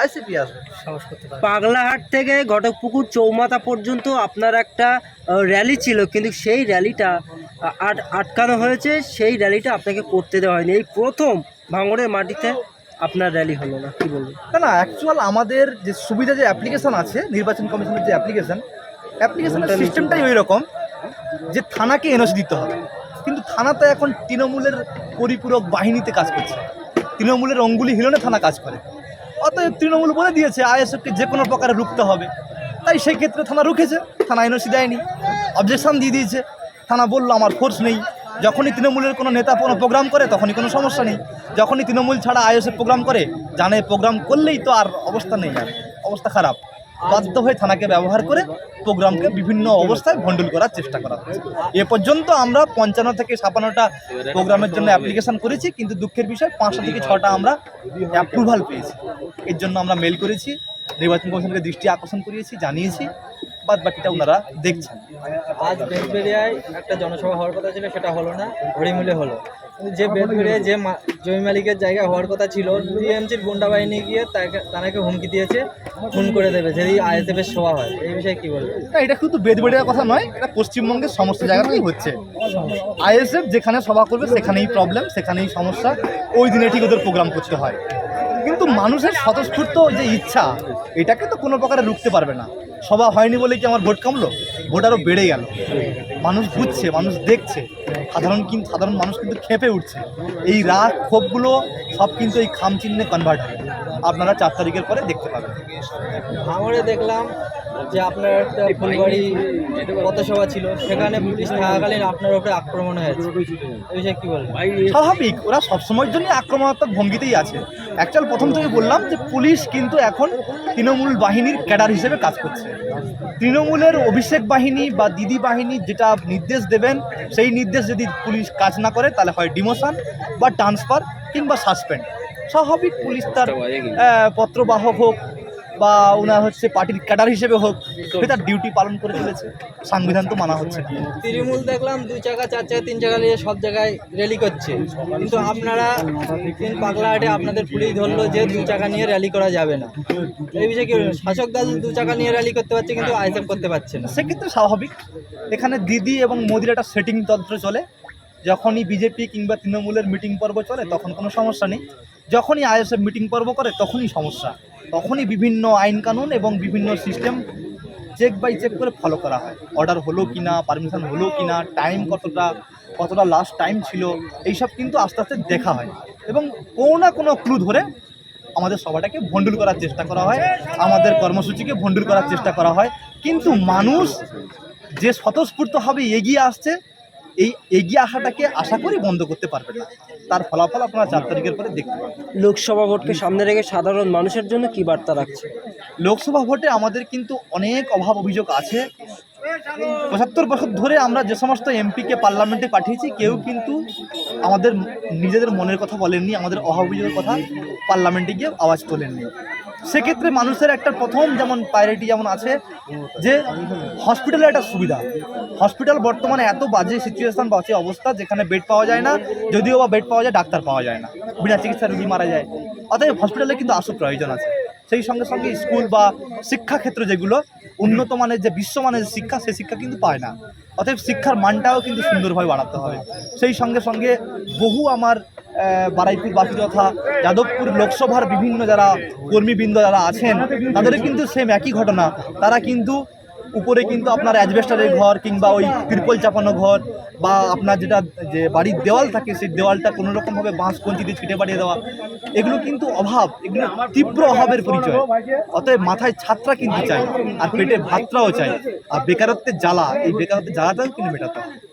ICP আসবে সাহস করতে পারে পাগলাহাট থেকে ঘটকপুকুর চৌমাথা পর্যন্ত আপনার একটা র্যালি ছিল কিন্তু সেই র্যালিটা আট আটকানো হয়েছে সেই র্যালিটা আপনাকে করতে দেওয়া হয়নি। এই প্রথম ভাঙড়ের মাটিতে আপনার র্যালি হলো না কি বলবেন? না না অ্যাকচুয়াল আমাদের যে সুবিধা যে অ্যাপ্লিকেশন আছে নির্বাচন কমিশনের যে অ্যাপ্লিকেশন অ্যাপ্লিকেশনের সিস্টেমটাই ওই রকম যে থানাকে এনওসি দিতে হবে। কিন্তু থানা তো এখন তৃণমূলের পরিপূরক বাহিনীতে কাজ করছে। তৃণমূলের অঙ্গুলি হিলনে থানা কাজ করে। অতএব তৃণমূল বলে দিয়েছে, আইএসএফকে যে কোনো প্রকারে রুখতে হবে। তাই সেই ক্ষেত্রে থানা রুখেছে, থানা এনওসি দেয়নি অবজেকশান দিয়ে দিয়েছে। থানা বলল, আমার ফোর্স নেই। যখনই তৃণমূলের কোনো নেতা কোনো প্রোগ্রাম করে, তখনই কোনো সমস্যা নেই। যখনই তৃণমূল ছাড়া আইএসএফ প্রোগ্রাম করে, জানে প্রোগ্রাম করলেই তো আর অবস্থা নেই আর, অবস্থা খারাপ। বাধ্য হয়ে থানাকে ব্যবহার করে প্রোগ্রামকে বিভিন্ন অবস্থায় ভণ্ডুল করার চেষ্টা করা হচ্ছে। এ পর্যন্ত আমরা পঞ্চান্ন থেকে ছাপান্নটা প্রোগ্রামের জন্য অ্যাপ্লিকেশন করেছি, কিন্তু দুঃখের বিষয়, পাঁচটা থেকে ছটা আমরা অ্যাপ্রুভাল পেয়েছি। এর জন্য আমরা মেল করেছি, নির্বাচন কমিশনকে দৃষ্টি আকর্ষণ করিয়েছি, জানিয়েছি। বাদ বাকিটা ওনারা দেখছেন। আজ বেদবেরিয়ায় একটা জনসভা হওয়ার কথা ছিল সেটা হলো না হরিমূলে হলো। যে বেদবেরিয়ায় যে মা- জমি মালিকের জায়গা হওয়ার কথা ছিল টিএমসির গুন্ডা বাহিনী গিয়ে তাকে তাকে হুমকি দিয়েছে খুন করে দেবে যদি আইএসএফ এর সভা হয়। এই বিষয়ে কি বলবেন? না এটা শুধু বেদবেড়িয়ার কথা নয় এটা পশ্চিমবঙ্গের সমস্ত জায়গাতেই হচ্ছে। আইএসএফ যেখানে সভা করবে সেখানেই প্রবলেম সেখানেই সমস্যা। ওই দিনে ঠিক ওদের প্রোগ্রাম করতে হয়। কিন্তু মানুষের স্বতঃস্ফূর্ত যে ইচ্ছা এটাকে তো কোনো প্রকারে রুখতে পারবে না। সভা হয়নি বলে কি আমার ভোট কমলো? ভোট আরও বেড়ে গেল। মানুষ বুঝছে মানুষ দেখছে। সাধারণ কিন্তু সাধারণ মানুষ কিন্তু খেপে উঠছে। এই রাগ ক্ষোভগুলো সব কিন্তু এই খাম চিহ্নে কনভার্ট হবে আপনারা চার তারিখের পরে দেখতে পাবেন। ভাঙড়ে দেখলাম যে আপনার একটা ফুলবাড়ি পথসভা ছিল সেখানে পুলিশ থাকাকালীন আপনার উপরে আক্রমণ হয়েছে। এই বিষয়ে কি বলবেন? স্বাভাবিক ওরা সবসময়ের জন্য আক্রমণাত্মক ভঙ্গিতেই আছে। অ্যাকচুয়াল প্রথম থেকে বললাম যে পুলিশ কিন্তু এখন তৃণমূল বাহিনীর ক্যাডার হিসেবে কাজ করছে। তৃণমূলের অভিষেক বাহিনী বা দিদি বাহিনী যেটা নির্দেশ দেবেন সেই নির্দেশ যদি পুলিশ কাজ না করে তাহলে হয় ডিমোশন বা ট্রান্সফার কিংবা সাসপেন্ড স্বাভাবিক পুলিশ তার পত্রবাহক হোক বা ওনার হচ্ছে পার্টির ক্যাডার হিসেবে হোক সে তার ডিউটি পালন করে চলেছে সংবিধান তো মানা হচ্ছে। না তৃণমূল দেখলাম দুই চাকা চার চাকা তিন চাকা নিয়ে সব জায়গায় র্যালি করছে। কিন্তু আপনারা তিন পাগলাহাটে আপনাদের পুলিশ ধরলো যে দু চাকা নিয়ে র্যালি করা যাবে না? এই বিষয়ে কি? শাসক দল দু চাকা নিয়ে র্যালি করতে পারছে কিন্তু আইসেফ করতে পারছে না? সেক্ষেত্রে স্বাভাবিক। এখানে দিদি এবং মোদির একটা সেটিং তন্ত্র চলে। যখনই বিজেপি কিংবা তৃণমূলের মিটিং পর্ব চলে তখন কোনো সমস্যা নেই। যখনই আইএসএফ মিটিং পর্ব করে তখনই সমস্যা। তখনই বিভিন্ন আইন কানুন এবং বিভিন্ন সিস্টেম চেক বাই চেক করে ফলো করা হয়। অর্ডার হলো কি না পারমিশন হলো কি না টাইম কতটা কতটা লাস্ট টাইম ছিল, এইসব কিন্তু আস্তে আস্তে দেখা হয়। এবং কোনো না কোনো ক্লু ধরে আমাদের সবাটাকে ভণ্ডুল করার চেষ্টা করা হয়, আমাদের কর্মসূচিকে ভণ্ডুল করার চেষ্টা করা হয়। কিন্তু মানুষ যে স্বতঃস্ফূর্তভাবে এগিয়ে আসছে এই এগিয়ে আসাটাকে আশা করি বন্ধ করতে পারবে না। তার ফলাফল আপনারা চার তারিখের পরে দেখতে পাবেন। লোকসভা ভোটকে সামনে রেখে সাধারণ মানুষের জন্য কি বার্তা রাখছে? লোকসভা ভোটে আমাদের কিন্তু অনেক অভাব অভিযোগ আছে। পঁচাত্তর বছর ধরে আমরা যে সমস্ত এমপিকে পার্লামেন্টে পাঠিয়েছি কেউ কিন্তু আমাদের নিজেদের মনের কথা বলেননি আমাদের অভাব অভিযোগের কথা পার্লামেন্টে গিয়ে আওয়াজ তোলেননি। সেক্ষেত্রে মানুষের একটা প্রথম যেমন প্রায়োরিটি যেমন আছে যে হসপিটালে একটা সুবিধা। হসপিটাল বর্তমানে এত বাজে সিচুয়েশন বাজে অবস্থা যেখানে বেড পাওয়া যায় না, যদিও বা বেড পাওয়া যায়, ডাক্তার পাওয়া যায় না। বিনা চিকিৎসা রুগী মারা যায়। অতএব হসপিটালে কিন্তু আসল প্রয়োজন আছে। সেই সঙ্গে সঙ্গে স্কুল বা শিক্ষাক্ষেত্র যেগুলো উন্নত মানের যে বিশ্বমানের শিক্ষা, সেই শিক্ষা কিন্তু পায় না। অতএব শিক্ষার মানটাও কিন্তু সুন্দরভাবে বাড়াতে হবে। সেই সঙ্গে সঙ্গে বহু আমার বারাইপুর বাকি তথা যাদবপুর লোকসভার বিভিন্ন যারা কর্মীবৃন্দ যারা আছেন তাদের কিন্তু সেম একই ঘটনা। তারা কিন্তু উপরে কিন্তু আপনার অ্যাজবেস্টারের ঘর কিংবা ওই ত্রিপল চাপানো ঘর বা আপনার যেটা যে বাড়ির দেওয়াল থাকে, সেই দেওয়ালটা কোনো রকমভাবে বাঁশ, কঞ্চি দিয়ে ছিটে বাড়িয়ে দেওয়া, এগুলো কিন্তু অভাব, এগুলো তীব্র অভাবের পরিচয়। অতএব মাথায় ছাত্রা কিন্তু চাই, আর পেটে ভাতটাও চাই। আর বেকারত্বের জ্বালা, এই বেকারত্বের জ্বালাটাও কিন্তু মেটাতে হবে।